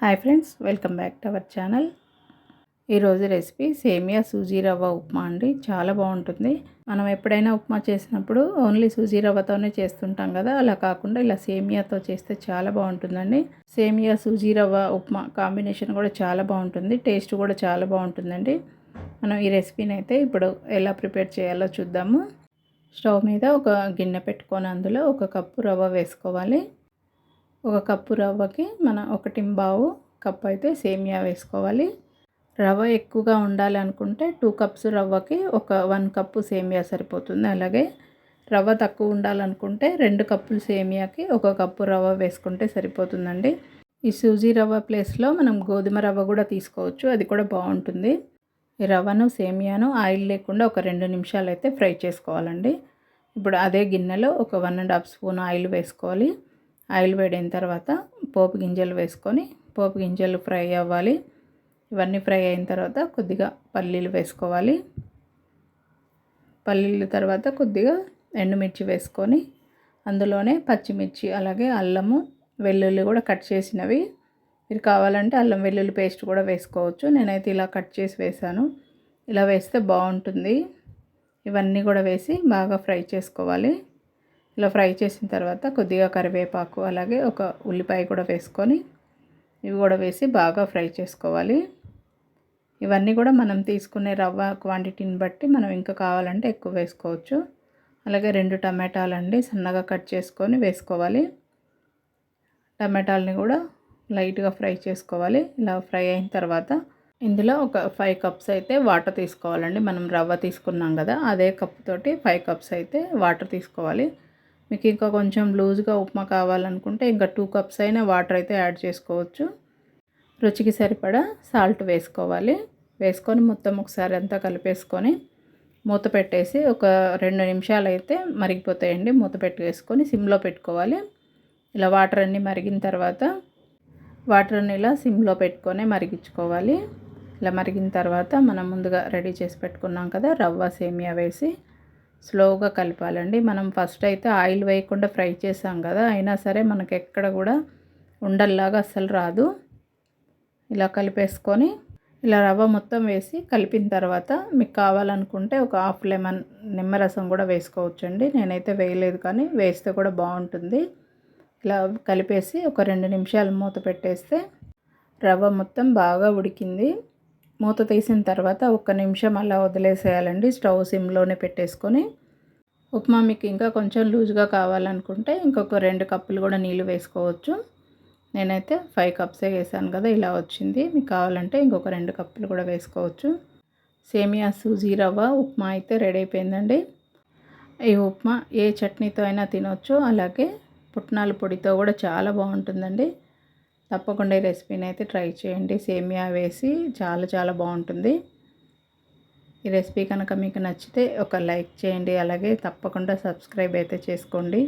Hi friends welcome back to our channel. ఈరోజు recipe సేమియా సూజీ రవ్వ ఉప్మా అండి. చాలా బాగుంటుంది. మనం ఎప్పుడైనా ఉప్మా చేసినప్పుడు ఓన్లీ సూజీ రవ్వతోనే చేస్తుంటాం కదా. అలా కాకుండా ఇలా సేమియాతో చేస్తే చాలా బాగుంటుందండి. సేమియా సూజీ రవ్వ ఉప్మా కాంబినేషన్ కూడా చాలా బాగుంటుంది. టేస్ట్ కూడా చాలా బాగుంటుందండి. మనం ఈ రెసిపీని అయితే ఇప్పుడు ఎలా ప్రిపేర్ చేయాలో చూద్దాము. స్టవ్ మీద ఒక గిన్నె పెట్టుకొని అందులో ఒక కప్పు రవ్వ వేసుకోవాలి. ఒక కప్పు రవ్వకి మన ఒకటి బావు కప్ అయితే సేమియా వేసుకోవాలి. రవ్వ ఎక్కువగా ఉండాలి అనుకుంటే టూ కప్స్ రవ్వకి ఒక వన్ కప్పు సేమియా సరిపోతుంది. అలాగే రవ్వ తక్కువ ఉండాలనుకుంటే రెండు కప్పులు సేమియాకి ఒక కప్పు రవ్వ వేసుకుంటే సరిపోతుందండి. ఈ సూజీ రవ్వ ప్లేస్లో మనం గోధుమ రవ్వ కూడా తీసుకోవచ్చు. అది కూడా బాగుంటుంది. ఈ రవ్వను సేమియాను ఆయిల్ లేకుండా ఒక రెండు నిమిషాలు అయితే ఫ్రై చేసుకోవాలండి. ఇప్పుడు అదే గిన్నెలో ఒక one and half spoon oil వేసుకోవాలి. ఆయిల్ వేడిన తర్వాత పోపు గింజలు వేసుకొని పోపు గింజలు ఫ్రై అవ్వాలి. ఇవన్నీ ఫ్రై అయిన తర్వాత కొద్దిగా పల్లీలు వేసుకోవాలి. పల్లీలు తర్వాత కొద్దిగా ఎండుమిర్చి వేసుకొని అందులోనే పచ్చిమిర్చి అలాగే అల్లము వెల్లుల్లి కూడా కట్ చేసినవి. మీరు కావాలంటే అల్లం వెల్లుల్లి పేస్ట్ కూడా వేసుకోవచ్చు. నేనైతే ఇలా కట్ చేసి వేసాను ఇలా వేస్తే బాగుంటుంది. ఇవన్నీ కూడా వేసి బాగా ఫ్రై చేసుకోవాలి. ఇలా ఫ్రై చేసిన తర్వాత కొద్దిగా కరివేపాకు అలాగే ఒక ఉల్లిపాయ కూడా వేసుకొని ఇవి కూడా వేసి బాగా ఫ్రై చేసుకోవాలి. ఇవన్నీ కూడా మనం తీసుకునే రవ్వ క్వాంటిటీని బట్టి మనం ఇంకా కావాలంటే ఎక్కువ వేసుకోవచ్చు. అలాగే రెండు టమాటాలండి సన్నగా కట్ చేసుకొని వేసుకోవాలి. టమాటాలని కూడా లైట్గా ఫ్రై చేసుకోవాలి. ఇలా ఫ్రై అయిన తర్వాత ఇందులో ఒక ఫైవ్ కప్స్ అయితే వాటర్ తీసుకోవాలండి. మనం రవ్వ తీసుకున్నాం కదా అదే కప్పుతోటి ఫైవ్ కప్స్ అయితే వాటర్ తీసుకోవాలి. మీకు ఇంకా కొంచెం లూజ్గా ఉప్మా కావాలనుకుంటే ఇంకా టూ కప్స్ అయినా వాటర్ అయితే యాడ్ చేసుకోవచ్చు. రుచికి సరిపడా సాల్ట్ వేసుకోవాలి. వేసుకొని మొత్తం ఒకసారి అంతా కలిపేసుకొని మూత పెట్టేసి ఒక రెండు నిమిషాలు అయితే మరిగిపోతాయండి. మూత పెట్టేసుకొని సిమ్లో పెట్టుకోవాలి. ఇలా వాటర్ అన్నీ మరిగిన తర్వాత వాటర్ ఇలా సిమ్లో పెట్టుకొని మరిగించుకోవాలి. ఇలా మరిగిన తర్వాత మనం ముందుగా రెడీ చేసి పెట్టుకున్నాం కదా రవ్వ సేమియా వేసి స్లోగా కలపాలండి. మనం ఫస్ట్ అయితే ఆయిల్ వేయకుండా ఫ్రై చేసాం కదా అయినా సరే మనకి ఎక్కడ కూడా ఉండల్లాగా అస్సలు రాదు. ఇలా కలిపేసుకొని ఇలా రవ్వ మొత్తం వేసి కలిపిన తర్వాత మీకు కావాలనుకుంటే ఒక హాఫ్ లెమన్ నిమ్మరసం కూడా వేసుకోవచ్చండి. నేనైతే వేయలేదు కానీ వేస్తే కూడా బాగుంటుంది. ఇలా కలిపేసి ఒక రెండు నిమిషాలు మూత పెట్టేస్తే రవ్వ మొత్తం బాగా ఉడికింది. మూత తీసిన తర్వాత ఒక్క నిమిషం అలా వదిలేసేయాలండి. స్టవ్ సిమ్లోనే పెట్టేసుకొని ఉప్మా మీకు ఇంకా కొంచెం లూజ్గా కావాలనుకుంటే ఇంకొక రెండు కప్పులు కూడా నీళ్ళు వేసుకోవచ్చు. నేనైతే ఫైవ్ కప్సే వేసాను కదా ఇలా వచ్చింది. మీకు కావాలంటే ఇంకొక రెండు కప్పులు కూడా వేసుకోవచ్చు. సేమియా సూజీ రవ్వ ఉప్మా అయితే రెడీ అయిపోయిందండి. ఈ ఉప్మా ఏ చట్నీతో అయినా తినొచ్చు. అలాగే పుట్నాల పొడితో కూడా చాలా బాగుంటుందండి. తప్పకుండా ఈ రెసిపీని అయితే ట్రై చేయండి. సేమియా వేసి చాలా చాలా బాగుంటుంది. ఈ రెసిపీ కనుక మీకు నచ్చితే ఒక లైక్ చేయండి. అలాగే తప్పకుండా సబ్స్క్రైబ్ అయితే చేసుకోండి.